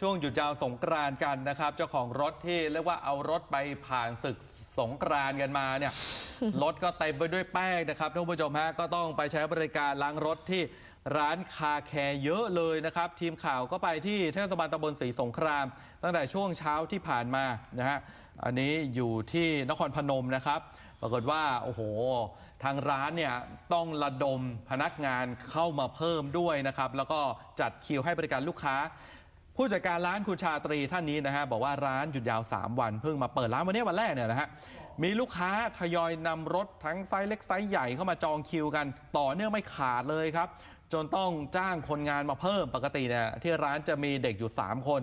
ช่วงหยุดยาวสงกรานต์กันนะครับ เจ้าของรถที่เรียกว่าเอารถไปผ่านศึกสงกรานต์กันมาเนี่ย รถก็เต็มไปด้วยแป้งนะครับท่านผู้ชมฮะก็ต้องไปใช้บริการล้างรถที่ร้านคาแคร์เยอะเลยนะครับ ทีมข่าวก็ไปที่เทศบาลตำบลศรีสงคราม ตั้งแต่ช่วงเช้าที่ผ่านมานะฮะอันนี้อยู่ที่นครพนมนะครับ ปรากฏว่าโอ้โห ทางร้านเนี่ยต้องระดมพนักงานเข้ามาเพิ่มด้วยนะครับ แล้วก็จัดคิวให้บริการลูกค้า ผู้จัดการร้านคุณชาตรีท่านนี้นะฮะบอกว่าร้านหยุดยาว 3 วันเพิ่งมาเปิดร้านวันนี้วันแรกเนี่ยนะฮะมีลูกค้าทยอยนำรถทั้งไซส์เล็กไซส์ใหญ่เข้ามาจองคิวกัน ต่อเนื่องไม่ขาดเลยครับ จนต้องจ้างคนงานมาเพิ่มปกติเนี่ยที่ร้านจะมีเด็กอยู่ 3 คน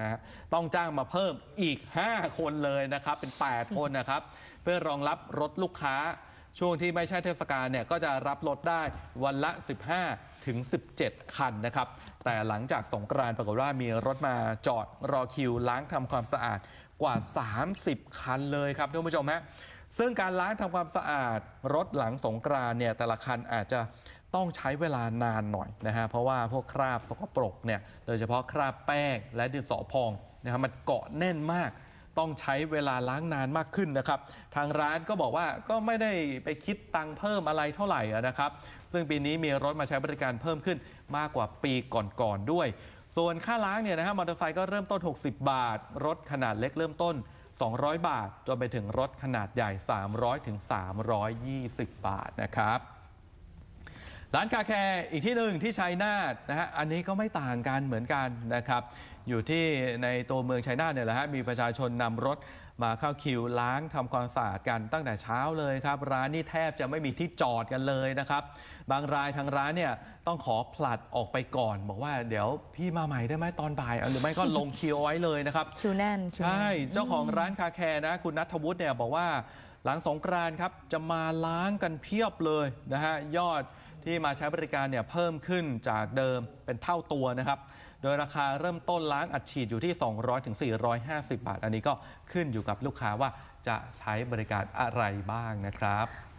นะฮะต้องจ้างมาเพิ่มอีก 5 คนเลยนะครับเป็น 8 คนนะครับ เพื่อรองรับรถลูกค้า ช่วงที่ไม่ใช่เทศกาลเนี่ยก็จะรับรถได้วันละ 15 ถึง 17 คันนะครับ แต่หลังจากสงกรานต์ปรากฏว่ามีรถมาจอดรอคิว ล้างทำความสะอาดกว่า 30 คันเลยครับท่านผู้ชมฮะซึ่งการล้างทำความสะอาดรถหลังสงกรานต์เนี่ยแต่ละคันอาจจะต้องใช้เวลานานหน่อยนะฮะเพราะว่าพวกคราบสกปรกเนี่ยโดยเฉพาะคราบแป้งและดินสอพองนะครับมันเกาะแน่นมาก ต้องใช้เวลาล้างนานมากขึ้นนะครับ ทางร้านก็บอกว่าก็ไม่ได้ไปคิดตังค์เพิ่มอะไรเท่าไหร่นะครับ ซึ่งปีนี้มีรถมาใช้บริการเพิ่มขึ้นมากกว่าปีก่อนๆด้วย ส่วนค่าล้างเนี่ยนะฮะมอเตอร์ไซค์ก็เริ่มต้น 60 บาท รถขนาดเล็กเริ่มต้น 200 บาท จนไปถึงรถขนาดใหญ่ 300ถึง320 บาทนะครับ ร้านคาแคร์อีกที่หนึ่งที่ชัยนาทนะฮะอันนี้ก็ไม่ต่างกันเหมือนกันนะครับ อยู่ที่ในตัวเมืองชัยนาทเนี่ยแหละฮะมีประชาชนนำรถมาเข้าคิวล้างทำความสะอาดกันตั้งแต่เช้าเลยครับ ร้านนี่แทบจะไม่มีที่จอดกันเลยนะครับ บางรายทางร้านเนี่ยต้องขอผลัดออกไปก่อน บอกว่าเดี๋ยวพี่มาใหม่ได้ไหมตอนบ่ายเอาหรือไม่ก็ลงคิวเอาไว้เลยนะครับคิวแน่นคิวใช่แน่นเจ้าของร้านคาแคร์นะคุณนัทวุฒิเนี่ยบอกว่าหลังสงกรานต์ครับจะมาล้างกันเพียบเลยนะฮะยอด ที่มาใช้บริการเนี่ยเพิ่มขึ้นจากเดิมเป็นเท่าตัวนะครับ โดยราคาเริ่มต้นล้างอัดฉีดอยู่ที่ 200ถึง450 บาท อันนี้ก็ขึ้นอยู่กับลูกค้าว่าจะใช้บริการอะไรบ้างนะครับ